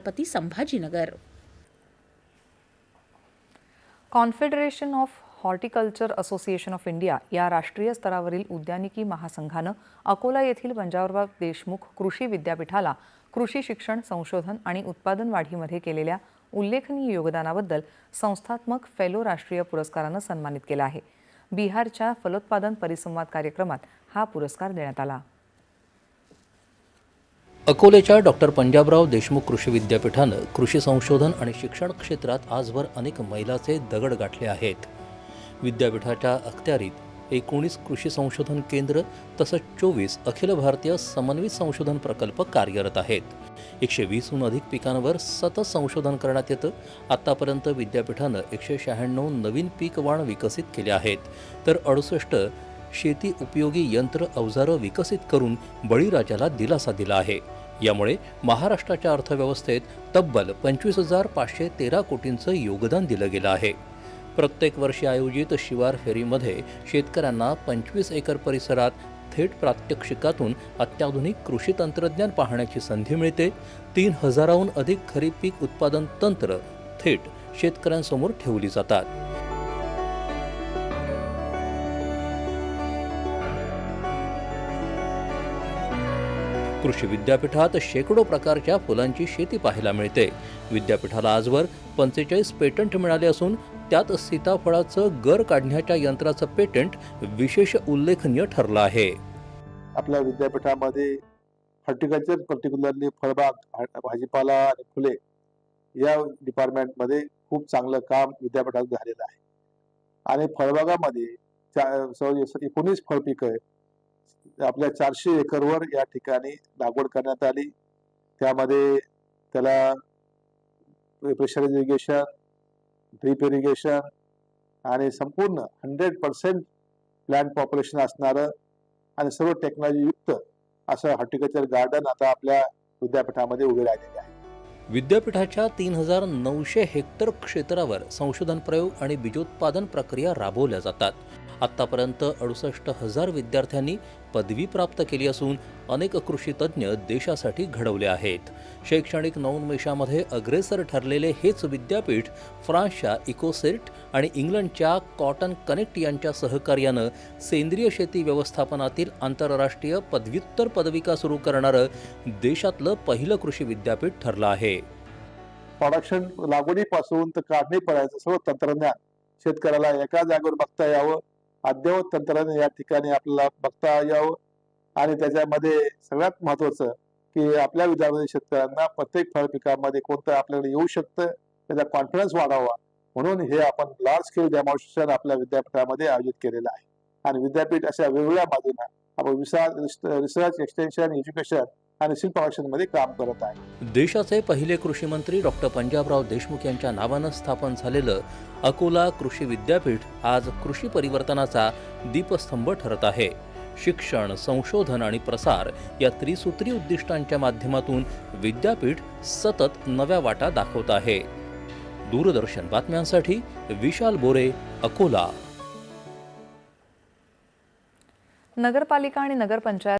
Chhatrapati Sambhajinagar. Confederation of horticulture association of India या राष्ट्रीय स्तरावरील उद्यानिकी महासंघानं अकोला येथील पंजाबराव देशमुख कृषी विद्यापीठाला कृषी शिक्षण संशोधन आणि उत्पादन वाढीमध्ये केलेल्या उल्लेखनीय योगदानाबद्दल संस्थात्मक फेलो राष्ट्रीय पुरस्कारानं सन्मानित केलं आहे. बिहारच्या फलोत्पादन परिसंवाद कार्यक्रमात हा पुरस्कार देण्यात आला. अकोलेच्या डॉक्टर पंजाबराव देशमुख कृषी विद्यापीठानं कृषी संशोधन आणि शिक्षण क्षेत्रात आजवर अनेक मैलाचे दगड गाठले आहेत. विद्यापीठाच्या अखत्यारीत एकोणीस कृषी संशोधन केंद्र तसंच चोवीस अखिल भारतीय समन्वित संशोधन प्रकल्प कार्यरत आहेत. एकशे वीसहून अधिक पिकांवर सतत संशोधन करण्यात येतं. आत्तापर्यंत विद्यापीठानं एकशे शहाण्णव नवीन पीक वाण विकसित केले आहेत. तर अडुसष्ट शेती उपयोगी यंत्र अवजारं विकसित करून बळीराजाला दिलासा दिला आहे. यामुळे महाराष्ट्राच्या अर्थव्यवस्थेत तब्बल पंचवीस हजार पाचशे तेरा कोटींचं योगदान दिलं गेलं आहे. प्रत्येक वर्षी आयोजित शिवार फेरीमध्ये शेतकऱ्यांना पंचवीस एकर परिसरात थेट प्रात्यक्षिकातून अत्याधुनिक कृषी तंत्रज्ञान पाहण्याची संधी मिळते. तीन हजाराहून अधिक खरीप पीक उत्पादन तंत्र थेट शेतकऱ्यांसमोर ठेवली जातात. कृषी विद्यापीठात शेकडो प्रकारच्या फुलांची शेती पाहायला मिळते. विद्यापीठाला आजवर पंचेचाळीस पेटंट मिळाले असून त्यात सीताफळाचं गर काढण्याच्या यंत्राचं पेटंट विशेष उल्लेखनीय ठरलं आहे. आपल्या विद्यापीठामध्ये हॉर्टिकल्चर पर्टिक्युलरली फळबाग भाजीपाला आणि फुले या डिपार्टमेंटमध्ये खूप चांगलं काम विद्यापीठात झालेलं आहे. आणि फळबागामध्ये एकोणीस फळपिकं आपल्या चारशे एकरवर या ठिकाणी लागवड करण्यात आली. त्यामध्ये त्याला प्रेशर इरिगेशन ड्रीप इरिगेशन आणि संपूर्ण हंड्रेड पर्सेंट प्लॅन्ट पॉप्युलेशन असणारं आणि सर्व टेक्नॉलॉजी युक्त असं हॉर्टिकल्चर गार्डन आता आपल्या विद्यापीठामध्ये उभे राहिलेले आहे. विद्यापीठाच्या तीन हजार नऊशे हेक्टर क्षेत्रावर संशोधन प्रयोग आणि बीजोत्पादन प्रक्रिया राबवल्या जातात. आत्तापर्यंत अडुसष्ट हजार विद्यार्थ्यांनी पदवी प्राप्त केली असून अनेक कृषी तज्ज्ञ देशासाठी घडवले आहेत. शैक्षणिक नवोन्मेषामध्ये अग्रेसर ठरलेले हेच विद्यापीठ फ्रान्सच्या इकोसेर्ट आणि इंग्लंडच्या कॉटन कनेक्ट यांच्या सहकार्यानं सेंद्रिय शेती व्यवस्थापनातील आंतरराष्ट्रीय पदव्युत्तर पदविका सुरू करणारं देशातलं पहिलं कृषी विद्यापीठ ठरलं आहे. प्रोडक्शन लागवडीपासून तर काढणीपर्यंत सर्व तंत्रज्ञान शेतकऱ्याला एका जागेवर बघता यावं अद्ययावत तंत्रज्ञान या ठिकाणी आपल्याला बघता यावं. आणि त्याच्यामध्ये सगळ्यात महत्वाचं की आपल्या विद्यार्थी शेतकऱ्यांना प्रत्येक फळ पिकामध्ये कोणतं आपल्याकडे येऊ शकतं त्याचा कॉन्फिडन्स वाढावा. म्हणून हे आपण लार्ज स्केल डेमॉन्स्ट्रेशन आपल्या विद्यापीठामध्ये आयोजित केलेलं आहे. आणि विद्यापीठ अशा वेगवेगळ्या बाजूने आपण रिसर्च एक्सटेन्शन एज्युकेशन आणि सिल्क प्रोडक्शनमध्ये काम करत आहे. देशाचे पहिले कृषी मंत्री डॉक्टर पंजाबराव देशमुख यांच्या नावानं स्थापन झालेलं अकोला कृषी विद्यापीठ आज कृषी परिवर्तनाचा दीपस्तंभ ठरत आहे. शिक्षण संशोधन आणि प्रसार या त्रिसूत्री उद्दिष्टांच्या माध्यमातून विद्यापीठ सतत नव्या वाटा दाखवत आहे. दूरदर्शन बातम्यांसाठी विशाल बोरे अकोला. नगरपालिका आणि नगरपंचायत